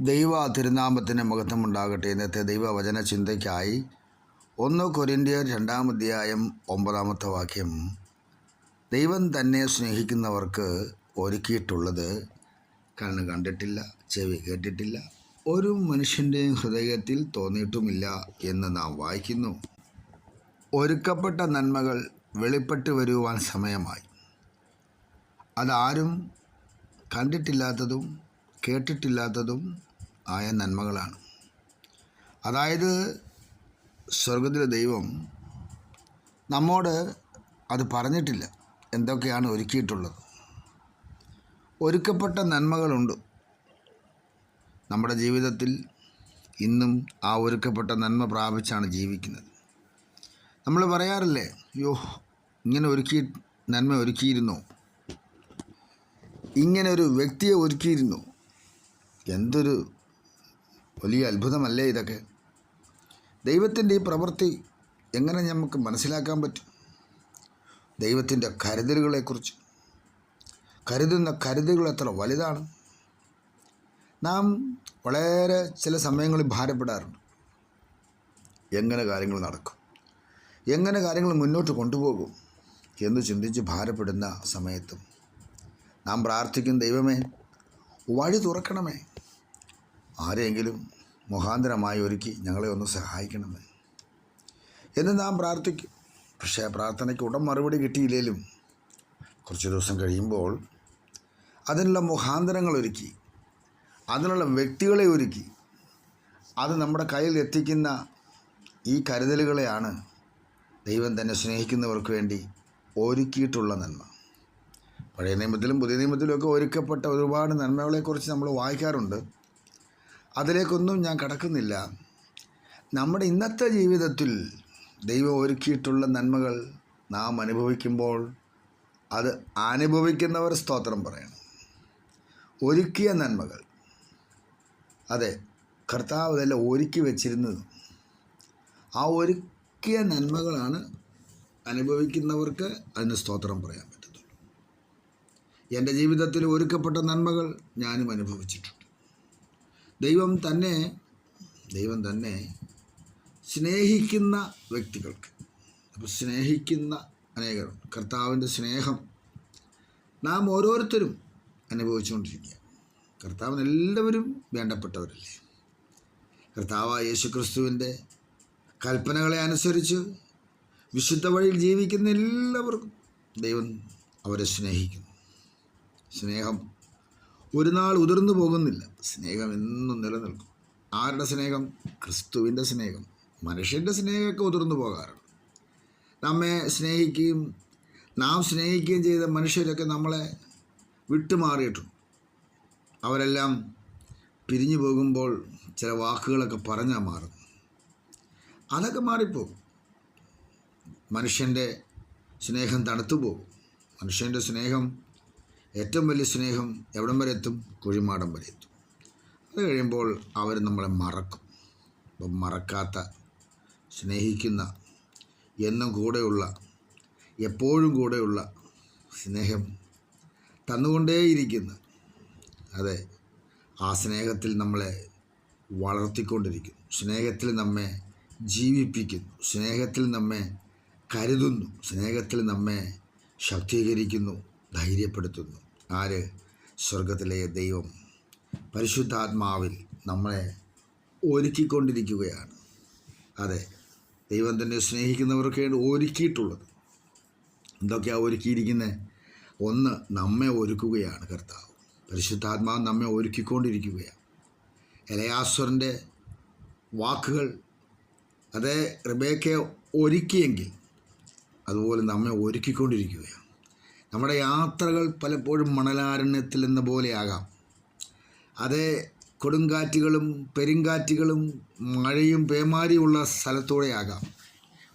ദൈവ തിരുനാമത്തിന് മഹത്വമുണ്ടാകട്ടെ. ഇന്നത്തെ ദൈവവചന ചിന്തയ്ക്കായി ഒന്ന് കൊരിന്ത്യർ രണ്ടാം അധ്യായം ഒമ്പതാമത്തെ വാക്യം. ദൈവം തന്നെ സ്നേഹിക്കുന്നവർക്ക് ഒരുക്കിയിട്ടുള്ളത് കണ്ണ് കണ്ടിട്ടില്ല ചെവി കേട്ടിട്ടില്ല ഒരു മനുഷ്യന്റെയും ഹൃദയത്തിൽ തോന്നിയിട്ടുമില്ല എന്ന് നാം വായിക്കുന്നു. ഒരുക്കപ്പെട്ട നന്മകൾ വെളിപ്പെട്ട് വരുവാൻ സമയമായി. അതാരും കണ്ടിട്ടില്ലാത്തതും കേട്ടിട്ടില്ലാത്തതും ആയ നന്മകളാണ്. അതായത് സ്വർഗത്തിലെ ദൈവം നമ്മോട് അത് പറഞ്ഞിട്ടില്ല. എന്തൊക്കെയാണ് ഒരുക്കിയിട്ടുള്ളത്? ഒരുക്കപ്പെട്ട നന്മകളുണ്ട്. നമ്മുടെ ജീവിതത്തിൽ ഇന്നും ആ ഒരുക്കപ്പെട്ട നന്മ പ്രാപിച്ചാണ് ജീവിക്കുന്നത്. നമ്മൾ പറയാറില്ലേ അയ്യോ ഇങ്ങനെ ഒരുക്കി നന്മ ഒരുക്കിയിരുന്നു? ഇങ്ങനെ ഒരു വ്യക്തിയെ ഒരുക്കിയിരുന്നു? എന്തൊരു വലിയ അത്ഭുതമല്ലേ ഇതൊക്കെ? ദൈവത്തിന്റെ ഈ പ്രവൃത്തി എങ്ങനെ നമുക്ക് മനസ്സിലാക്കാൻ പറ്റും? ദൈവത്തിന്റെ കരുതലുകളെക്കുറിച്ച്. കരുതുന്ന കരുതലുകൾ എത്ര വലുതാണ്? നാം വളരെ ചില സമയങ്ങളിൽ ഭാരപ്പെടാറുണ്ട്. എങ്ങനെ കാര്യങ്ങൾ നടക്കും? എങ്ങനെ കാര്യങ്ങൾ മുന്നോട്ട് കൊണ്ടുപോകും? എന്ന് ചിന്തിച്ച് ഭാരപ്പെടുന്ന സമയത്തും നാം പ്രാർത്ഥിക്കും ദൈവമേ വഴി തുറക്കണമേ. ആരെങ്കിലും മുഖാന്തരമായി ഒരുക്കി ഞങ്ങളെ ഒന്ന് സഹായിക്കണമേ എന്ന് നാം പ്രാർത്ഥിക്കും. പക്ഷേ പ്രാർത്ഥനയ്ക്ക് ഉടൻ മറുപടി കിട്ടിയില്ലെങ്കിലും കുറച്ച് ദിവസം കഴിയുമ്പോൾ അതിനുള്ള മുഖാന്തരങ്ങൾ ഒരുക്കി അതിനുള്ള വ്യക്തികളെ ഒരുക്കി അത് നമ്മുടെ കയ്യിൽ എത്തിക്കുന്ന ഈ കരുതലുകളെയാണ് ദൈവം തന്നെ സ്നേഹിക്കുന്നവർക്ക് വേണ്ടി ഒരുക്കിയിട്ടുള്ള നന്മ. പഴയ നിയമത്തിലും പുതിയ നിയമത്തിലും ഒക്കെ ഒരുക്കപ്പെട്ട ഒരുപാട് നന്മകളെക്കുറിച്ച് നമ്മൾ വായിക്കാറുണ്ട്. അതിലേക്കൊന്നും ഞാൻ കടക്കുന്നില്ല. നമ്മുടെ ഇന്നത്തെ ജീവിതത്തിൽ ദൈവം ഒരുക്കിയിട്ടുള്ള നന്മകൾ നാം അനുഭവിക്കുമ്പോൾ അത് അനുഭവിക്കുന്നവർ സ്തോത്രം പറയണം. ഒരുക്കിയ നന്മകൾ. അതെ കർത്താവ് ഇതെല്ലാം ഒരുക്കി വച്ചിരുന്നത്. ആ ഒരുക്കിയ നന്മകളാണ് അനുഭവിക്കുന്നവർക്ക് അതിന് സ്തോത്രം പറയാൻ പറ്റത്തുള്ളൂ. എന്റെ ജീവിതത്തിൽ ഒരുക്കപ്പെട്ട നന്മകൾ ഞാനും അനുഭവിച്ചിട്ടുണ്ട്. ദൈവം തന്നെ ദൈവം തന്നെ സ്നേഹിക്കുന്ന വ്യക്തികൾക്ക് അപ്പോൾ സ്നേഹിക്കുന്ന അനേകരുണ്ട്. കർത്താവിന്റെ സ്നേഹം നാം ഓരോരുത്തരും അനുഭവിച്ചുകൊണ്ടിരിക്കുക. കർത്താവിന് എല്ലാവരും വേണ്ടപ്പെട്ടവരല്ലേ? കർത്താവായ യേശു ക്രിസ്തുവിന്റെ കൽപ്പനകളെ അനുസരിച്ച് വിശുദ്ധ വഴിയിൽ ജീവിക്കുന്ന എല്ലാവർക്കും ദൈവം അവരെ സ്നേഹിക്കുന്നു. സ്നേഹം ഒരു നാൾ ഉതിർന്നു പോകുന്നില്ല. സ്നേഹം എന്നും നിലനിൽക്കും. ആരുടെ സ്നേഹം? ക്രിസ്തുവിന്റെ സ്നേഹം. മനുഷ്യന്റെ സ്നേഹമൊക്കെ ഉതിർന്നു പോകാറുണ്ട്. നമ്മെ സ്നേഹിക്കുകയും നാം സ്നേഹിക്കുകയും ചെയ്ത മനുഷ്യരൊക്കെ നമ്മളെ വിട്ടുമാറിയിട്ടുണ്ട്. അവരെല്ലാം പിരിഞ്ഞു പോകുമ്പോൾ ചില വാക്കുകളൊക്കെ പറഞ്ഞാൽ മാറും. അതൊക്കെ മാറിപ്പോകും. മനുഷ്യന്റെ സ്നേഹം തണുത്തു പോകും മനുഷ്യന്റെ സ്നേഹം ഏറ്റവും വലിയ സ്നേഹം എവിടം വരെ എത്തും? കുഴിമാടം വരെ എത്തും. അത് കഴിയുമ്പോൾ അവർ നമ്മളെ മറക്കും. അപ്പം മറക്കാത്ത സ്നേഹിക്കുന്ന എന്നും കൂടെയുള്ള എപ്പോഴും കൂടെയുള്ള സ്നേഹം തന്നുകൊണ്ടേയിരിക്കുന്ന. അതെ ആ സ്നേഹത്തിൽ നമ്മളെ വളർത്തിക്കൊണ്ടിരിക്കുന്നു. സ്നേഹത്തിൽ നമ്മെ ജീവിപ്പിക്കുന്നു. സ്നേഹത്തിൽ നമ്മെ കരുതുന്നു. സ്നേഹത്തിൽ നമ്മെ ശക്തീകരിക്കുന്നു. ധൈര്യപ്പെടുത്തുന്നു. ആര്? സ്വർഗത്തിലെ ദൈവം. പരിശുദ്ധാത്മാവിൽ നമ്മളെ ഒരുക്കിക്കൊണ്ടിരിക്കുകയാണ്. അതെ ദൈവം തന്നെ സ്നേഹിക്കുന്നവർക്കാണ് ഒരുക്കിയിട്ടുള്ളത്. എന്തൊക്കെയാണ് ഒരുക്കിയിരിക്കുന്നത് ഒന്ന് നമ്മെ ഒരുക്കുകയാണ് കർത്താവ്. പരിശുദ്ധാത്മാവ് നമ്മെ ഒരുക്കിക്കൊണ്ടിരിക്കുകയാണ്. എലയാസ്വറിന്റെ വാക്കുകൾ അതേ റിബേക്കയെ ഒരുക്കിയെങ്കിൽ അതുപോലെ നമ്മെ ഒരുക്കിക്കൊണ്ടിരിക്കുകയാണ്. നമ്മുടെ യാത്രകൾ പലപ്പോഴും മണലാരണ്യത്തിൽ എന്ന പോലെയാകാം. അതേ കൊടുങ്കാറ്റുകളും പെരുങ്കാറ്റുകളും മഴയും പേമാരിയുള്ള സ്ഥലത്തൂടെയാകാം.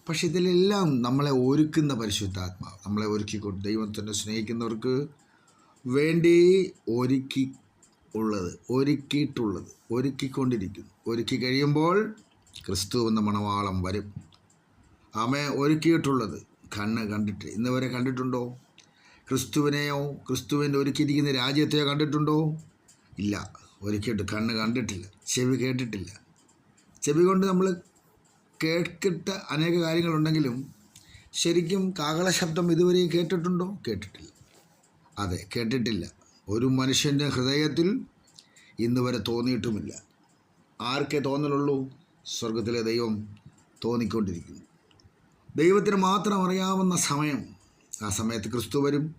പക്ഷെ ഇതിലെല്ലാം നമ്മളെ ഒരുക്കുന്ന പരിശുദ്ധാത്മാവ് നമ്മളെ ഒരുക്കിക്കൊണ്ട് ദൈവത്തിനെ സ്നേഹിക്കുന്നവർക്ക് വേണ്ടി ഒരുക്കി ഉള്ളത് ഒരുക്കിയിട്ടുള്ളത് ഒരുക്കിക്കൊണ്ടിരിക്കുന്നു. ഒരുക്കി കഴിയുമ്പോൾ ക്രിസ്തു എന്ന മണവാളം വരും. ആമേ ഒരുക്കിയിട്ടുള്ളത് കണ്ണ് കണ്ടിട്ട്. ഇന്ന് വരെ കണ്ടിട്ടുണ്ടോ? ക്രിസ്തുവിനെയോ ക്രിസ്തുവിന്റെ ഒരുക്കിയിരിക്കുന്ന രാജ്യത്തെയോ കണ്ടിട്ടുണ്ടോ? ഇല്ല. ഒരുക്കിയിട്ട് കണ്ണ് കണ്ടിട്ടില്ല. ചെവി കേട്ടിട്ടില്ല. ചെവി കൊണ്ട് നമ്മൾ കേട്ടിട്ട അനേക കാര്യങ്ങളുണ്ടെങ്കിലും ശരിക്കും കാകള ശബ്ദം ഇതുവരെയും കേട്ടിട്ടുണ്ടോ? കേട്ടിട്ടില്ല. അതെ കേട്ടിട്ടില്ല. ഒരു മനുഷ്യന്റെ ഹൃദയത്തിൽ ഇന്ന് വരെ തോന്നിയിട്ടുമില്ല. ആർക്കേ തോന്നലുള്ളൂ? സ്വർഗത്തിലെ ദൈവം തോന്നിക്കൊണ്ടിരിക്കുന്നു. ദൈവത്തിന് മാത്രം അറിയാവുന്ന സമയം ആ സമയത്ത് ക്രിസ്തു വരും.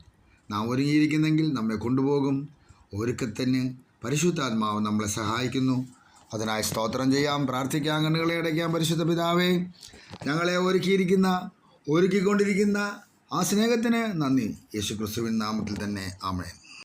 നാം ഒരുങ്ങിയിരിക്കുന്നെങ്കിൽ നമ്മെ കൊണ്ടുപോകും. ഒരുക്കത്തിന് പരിശുദ്ധാത്മാവ് നമ്മളെ സഹായിക്കുന്നു. അതിനായി സ്തോത്രം ചെയ്യാം. പ്രാർത്ഥിക്കാം. കണ്ണുകളെ അടയ്ക്കാം. പരിശുദ്ധ പിതാവേ ഞങ്ങളെ ഒരുക്കിയിരിക്കുന്ന ഒരുക്കിക്കൊണ്ടിരിക്കുന്ന ആ സ്നേഹത്തിന് നന്ദി. യേശു ക്രിസ്തുവിൻ നാമത്തിൽ തന്നെ. ആമേൻ.